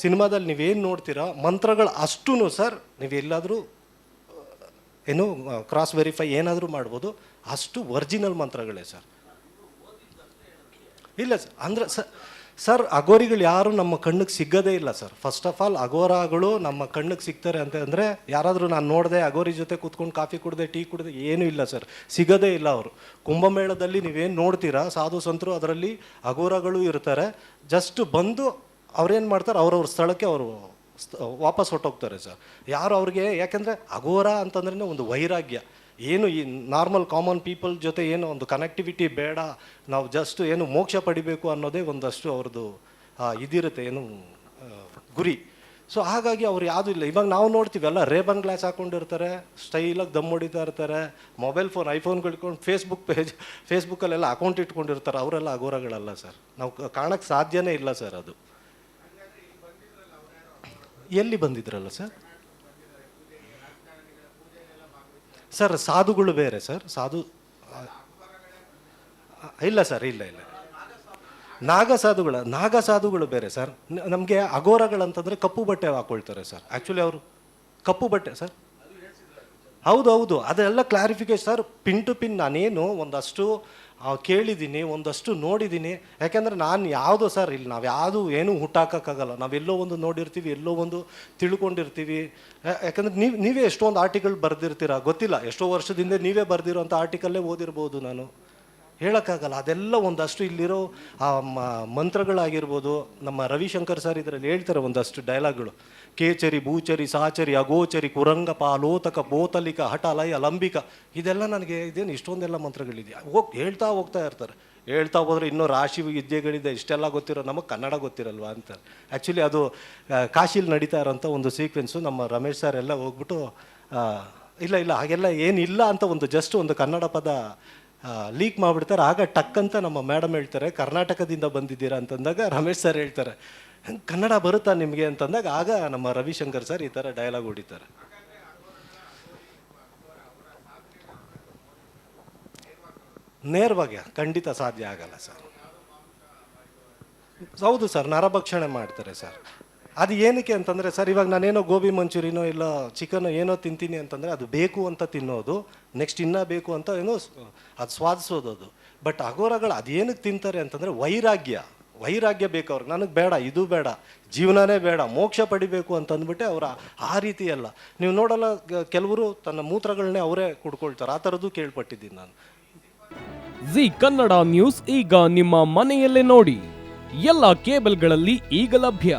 ಸಿನಿಮಾದಲ್ಲಿ ನೀವೇನು ನೋಡ್ತೀರಾ? ಮಂತ್ರಗಳು ಅಷ್ಟೂ ಸರ್, ನೀವೆಲ್ಲಾದರೂ ಏನು ಕ್ರಾಸ್ ವೆರಿಫೈ ಏನಾದರೂ ಮಾಡ್ಬೋದು. ಅಷ್ಟು ಒರಿಜಿನಲ್ ಮಂತ್ರಗಳೇ ಸರ್. ಇಲ್ಲ ಸರ್, ಅಂದರೆ ಸರ್ ಸರ್ ಅಗೋರಿಗಳು ಯಾರು ನಮ್ಮ ಕಣ್ಣಿಗೆ ಸಿಗೋದೇ ಇಲ್ಲ ಸರ್. ಫಸ್ಟ್ ಆಫ್ ಆಲ್ ಅಗೋರಾಗಳು ನಮ್ಮ ಕಣ್ಣಿಗೆ ಸಿಗ್ತಾರೆ ಅಂತ ಅಂದರೆ, ಯಾರಾದರೂ ನಾನು ನೋಡಿದೆ ಅಗೋರಿ ಜೊತೆ ಕೂತ್ಕೊಂಡು ಕಾಫಿ ಕುಡಿದೆ, ಟೀ ಕುಡಿದೆ, ಏನೂ ಇಲ್ಲ ಸರ್. ಸಿಗೋದೇ ಇಲ್ಲ ಅವರು. ಕುಂಭಮೇಳದಲ್ಲಿ ನೀವೇನು ನೋಡ್ತೀರಾ, ಸಾಧು ಸಂತರು ಅದರಲ್ಲಿ ಅಗೋರಗಳು ಇರ್ತಾರೆ. ಜಸ್ಟ್ ಬಂದು ಅವ್ರೇನು ಮಾಡ್ತಾರೆ? ಅವ್ರವ್ರ ಸ್ಥಳಕ್ಕೆ ಅವರು ವಾಪಸ್ ಹೊಟ್ಟೋಗ್ತಾರೆ ಸರ್. ಯಾರು ಅವ್ರಿಗೆ, ಯಾಕೆಂದರೆ ಅಘೋರ ಅಂತಂದ್ರೆ ಒಂದು ವೈರಾಗ್ಯ. ಏನು ಈ ನಾರ್ಮಲ್ ಕಾಮನ್ ಪೀಪಲ್ ಜೊತೆ ಏನು ಒಂದು ಕನೆಕ್ಟಿವಿಟಿ ಬೇಡ, ನಾವು ಜಸ್ಟ್ ಏನು ಮೋಕ್ಷ ಪಡಿಬೇಕು ಅನ್ನೋದೇ ಒಂದಷ್ಟು ಅವ್ರದ್ದು ಇದಿರುತ್ತೆ, ಏನು ಗುರಿ. ಸೊ ಹಾಗಾಗಿ ಅವ್ರು ಯಾವುದೂ ಇಲ್ಲ. ಇವಾಗ ನಾವು ನೋಡ್ತೀವಿ, ಎಲ್ಲ ರೇಬನ್ ಗ್ಲಾಸ್ ಹಾಕೊಂಡಿರ್ತಾರೆ ಸ್ಟೈಲಾಗಿ ದಮ್ ಹೊಡಿತಾ ಇರ್ತಾರೆ ಮೊಬೈಲ್ ಫೋನ್ ಐಫೋನ್ಗಳು ಇಟ್ಕೊಂಡು ಫೇಸ್ಬುಕ್ ಪೇಜ್ ಫೇಸ್ಬುಕ್ಕಲ್ಲೆಲ್ಲ ಅಕೌಂಟ್ ಇಟ್ಕೊಂಡಿರ್ತಾರೆ, ಅವರೆಲ್ಲ ಅಘೋರಗಳಲ್ಲ ಸರ್. ನಾವು ಕಾಣಕ್ಕೆ ಸಾಧ್ಯನೇ ಇಲ್ಲ ಸರ್ ಅದು. ಎಲ್ಲಿ ಬಂದಿದ್ರಲ್ಲ ಸರ್? ಸರ್, ಸಾಧುಗಳು ಬೇರೆ ಸರ್, ಸಾಧು ಇಲ್ಲ ಸರ್, ಇಲ್ಲ ಇಲ್ಲ. ನಾಗ ಸಾಧುಗಳ, ನಾಗ ಸಾಧುಗಳು ಬೇರೆ ಸರ್. ನಮಗೆ ಅಗೋರಗಳಂತಂದರೆ ಕಪ್ಪು ಬಟ್ಟೆ ಹಾಕೊಳ್ತಾರೆ ಸರ್. ಆ್ಯಕ್ಚುಲಿ ಅವರು ಕಪ್ಪು ಬಟ್ಟೆ, ಸರ್. ಹೌದು ಹೌದು. ಅದೆಲ್ಲ clarification sir. Pin to pin ನಾನೇನು ಒಂದಷ್ಟು ಕೇಳಿದ್ದೀನಿ, ಒಂದಷ್ಟು ನೋಡಿದ್ದೀನಿ. ಯಾಕೆಂದರೆ ನಾನು ಯಾವುದೋ ಸರ್, ಇಲ್ಲಿ ನಾವು ಯಾವುದು ಏನೂ ಹುಟ್ಟಾಕೋಕ್ಕಾಗಲ್ಲ. ನಾವೆಲ್ಲೋ ಒಂದು ನೋಡಿರ್ತೀವಿ, ಎಲ್ಲೋ ಒಂದು ತಿಳ್ಕೊಂಡಿರ್ತೀವಿ. ಯಾಕಂದ್ರೆ ನೀವು, ನೀವೇ ಎಷ್ಟೊಂದು ಆರ್ಟಿಕಲ್ ಬರೆದಿರ್ತೀರ? ಗೊತ್ತಿಲ್ಲ. ಎಷ್ಟೋ ವರ್ಷದಿಂದ ನೀವೇ ಬರೆದಿರೋಂಥ ಆರ್ಟಿಕಲ್ಲೇ ಓದಿರ್ಬೋದು ನಾನು. ಹೇಳೋಕ್ಕಾಗಲ್ಲ. ಅದೆಲ್ಲ ಒಂದಷ್ಟು ಇಲ್ಲಿರೋ ಆ ಮಂತ್ರಗಳಾಗಿರ್ಬೋದು, ನಮ್ಮ ರವಿಶಂಕರ್ ಸರ್ ಇದರಲ್ಲಿ ಹೇಳ್ತಾರೆ ಒಂದಷ್ಟು ಡೈಲಾಗ್ಗಳು. ಕೇಚರಿ, ಭೂಚರಿ, ಸಾಚರಿ, ಅಗೋಚರಿ, ಕುರಂಗ, ಪಾಲೋತಕ, ಬೋತಲಿಕ, ಹಠಲಯ, ಲಂಬಿಕ. ಇದೆಲ್ಲ ನನಗೆ ಇದೇನು ಇಷ್ಟೊಂದೆಲ್ಲ ಮಂತ್ರಗಳಿದೆಯಾ? ಹೋಗಿ ಹೇಳ್ತಾ ಹೋಗ್ತಾ ಇರ್ತಾರೆ. ಹೇಳ್ತಾ ಹೋದ್ರೆ ಇನ್ನೂ ರಾಶಿ ವಿದ್ಯೆಗಳಿದೆ, ಇಷ್ಟೆಲ್ಲ ಗೊತ್ತಿರೋ ನಮಗೆ ಕನ್ನಡ ಗೊತ್ತಿರಲ್ವಾ ಅಂತ. ಆ್ಯಕ್ಚುಲಿ ಅದು ಕಾಶಿಲಿ ನಡೀತಾ ಇರೋಂಥ ಒಂದು ಸೀಕ್ವೆನ್ಸು ನಮ್ಮ ರಮೇಶ್ ಸರ್ ಎಲ್ಲ ಹೋಗ್ಬಿಟ್ಟು ಇಲ್ಲ ಇಲ್ಲ, ಹಾಗೆಲ್ಲ ಏನಿಲ್ಲ ಅಂತ ಒಂದು, ಜಸ್ಟ್ ಒಂದು ಕನ್ನಡ ಪದ ಲೀಕ್ ಮಾಡಿಬಿಡ್ತಾರೆ. ಆಗ ಟಕ್ ಅಂತ ನಮ್ಮ ಮೇಡಮ್ ಹೇಳ್ತಾರೆ, ಕರ್ನಾಟಕದಿಂದ ಬಂದಿದ್ದೀರಾ? ಅಂತಂದಾಗ ರಮೇಶ್ ಸರ್ ಹೇಳ್ತಾರೆ ಹಂಗೆ ಕನ್ನಡ ಬರುತ್ತಾ ನಿಮಗೆ? ಅಂತಂದಾಗ ಆಗ ನಮ್ಮ ರವಿಶಂಕರ್ ಸರ್ ಈ ಥರ ಡೈಲಾಗ್ ಹೊಡಿತಾರೆ. ನೇರವಾಗಿ, ಖಂಡಿತ ಸಾಧ್ಯ ಆಗಲ್ಲ ಸರ್ ಹೌದು ಸರ್ ನರಭಕ್ಷಣೆ ಮಾಡ್ತಾರೆ ಸರ್ ಅದು ಏನಕ್ಕೆ ಅಂತಂದರೆ, ಸರ್, ಇವಾಗ ನಾನೇನೋ ಗೋಬಿ ಮಂಚೂರಿನೋ ಇಲ್ಲ ಚಿಕನ್ ಏನೋ ತಿಂತೀನಿ ಅಂತಂದರೆ, ಅದು ಬೇಕು ಅಂತ ತಿನ್ನೋದು, ನೆಕ್ಸ್ಟ್ ಇನ್ನೂ ಬೇಕು ಅಂತ ಏನೋ ಅದು ಸ್ವಾದಿಸೋದು ಅದು. ಬಟ್ ಅಘೋರಗಳು ಅದೇನಕ್ಕೆ ತಿಂತಾರೆ ಅಂತಂದರೆ, ವೈರಾಗ್ಯ. ವೈರಾಗ್ಯ ಬೇಕು ಅವ್ರಿಗೆ. ನನಗೆ ಬೇಡ, ಇದು ಬೇಡ, ಜೀವನನೇ ಬೇಡ, ಮೋಕ್ಷ ಪಡಿಬೇಕು ಅಂತ ಅಂದ್ಬಿಟ್ಟೆ ಅವರ ಆ ರೀತಿ ಅಲ್ಲ ನೀವು ನೋಡಲ್ಲ ಕೆಲವರು ತನ್ನ ಮೂತ್ರಗಳನ್ನೇ ಅವರೇ ಕುಡ್ಕೊಳ್ತಾರೆ. ಆ ಥರದ್ದು ಕೇಳ್ಪಟ್ಟಿದ್ದೀನಿ ನಾನು. ಜಿ ಕನ್ನಡ ನ್ಯೂಸ್ ಈಗ ನಿಮ್ಮ ಮನೆಯಲ್ಲೇ ನೋಡಿ. ಎಲ್ಲ ಕೇಬಲ್ಗಳಲ್ಲಿ ಈಗ ಲಭ್ಯ.